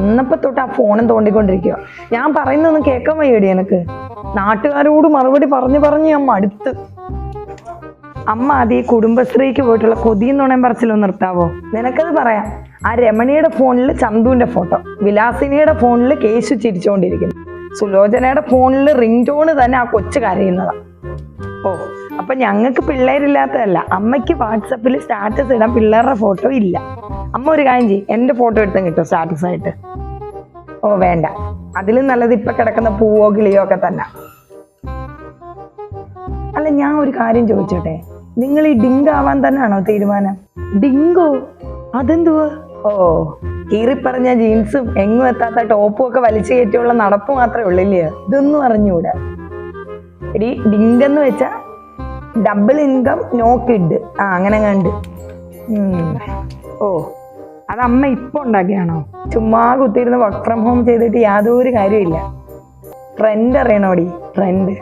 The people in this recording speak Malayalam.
വന്നപ്പോ തൊട്ട് ആ ഫോണും തോണ്ടിക്കൊണ്ടിരിക്കുക ഞാൻ പറയുന്നൊന്നും കേൾക്കാൻ വയ്യടി എനക്ക്. നാട്ടുകാരോട് മറുപടി പറഞ്ഞു പറഞ്ഞ് ഞാൻ മടുത്ത്. അമ്മ അത് ഈ കുടുംബശ്രീക്ക് പോയിട്ടുള്ള കൊതിയും നുണയും പറച്ചിലൊന്ന് നിർത്താവോ? നിനക്കത് പറയാം. ആ രമണിയുടെ ഫോണിൽ ചന്തുവിന്റെ ഫോട്ടോ. വിലാസിനിയുടെ ഫോണിൽ കേശു ചിരിച്ചുകൊണ്ടിരിക്കുന്നു സുലോചനയുടെ ഫോണിൽ റിംഗ് ടോണ് തന്നെ ആ കൊച്ചു കരയുന്നതാ. ഓ അപ്പൊ ഞങ്ങൾക്ക് പിള്ളേരില്ലാത്തതല്ല. അമ്മയ്ക്ക് വാട്സപ്പിൽ സ്റ്റാറ്റസ് ഇടാൻ പിള്ളേരുടെ ഫോട്ടോ ഇല്ല. അമ്മ ഒരു കാര്യം ചെയ്യും. എന്റെ ഫോട്ടോ എടുത്തും കിട്ടും സ്റ്റാറ്റസ് ആയിട്ട്. ഓ വേണ്ട. അതിലും നല്ലത് ഇപ്പൊ കിടക്കുന്ന പൂവോ കിളിയോ ഒക്കെ തന്നെ. അല്ല ഞാൻ ഒരു കാര്യം ചോദിച്ചോട്ടെ? നിങ്ങൾ ഈ ഡിങ്ക് ആവാൻ തന്നെയാണോ തീരുമാനം? ഡിങ്കോ? അതെന്തുവാ? ഓ കീറിപ്പറഞ്ഞ ജീൻസും എങ്ങും എത്താത്ത ടോപ്പും ഒക്കെ വലിച്ചു കയറ്റിയുള്ള നടപ്പ് മാത്രമേ ഉള്ളില്ലേ? ഇതൊന്നും അറിഞ്ഞൂടാ. എടി ഡിങ്ക് എന്ന് വെച്ചാ ഡബിൾ ഇൻകം നോ കിഡ് ആ അങ്ങനെ കണ്ട്. ഓ. അത് അമ്മ ഇപ്പൊ ഉണ്ടാക്കിയാണോ? ചുമ്മാ കുത്തിയിരുന്ന് വർക്ക് ഫ്രം ഹോം ചെയ്തിട്ട് യാതൊരു കാര്യമില്ല ട്രെൻഡ് അറിയണോടി? ട്രെൻഡ്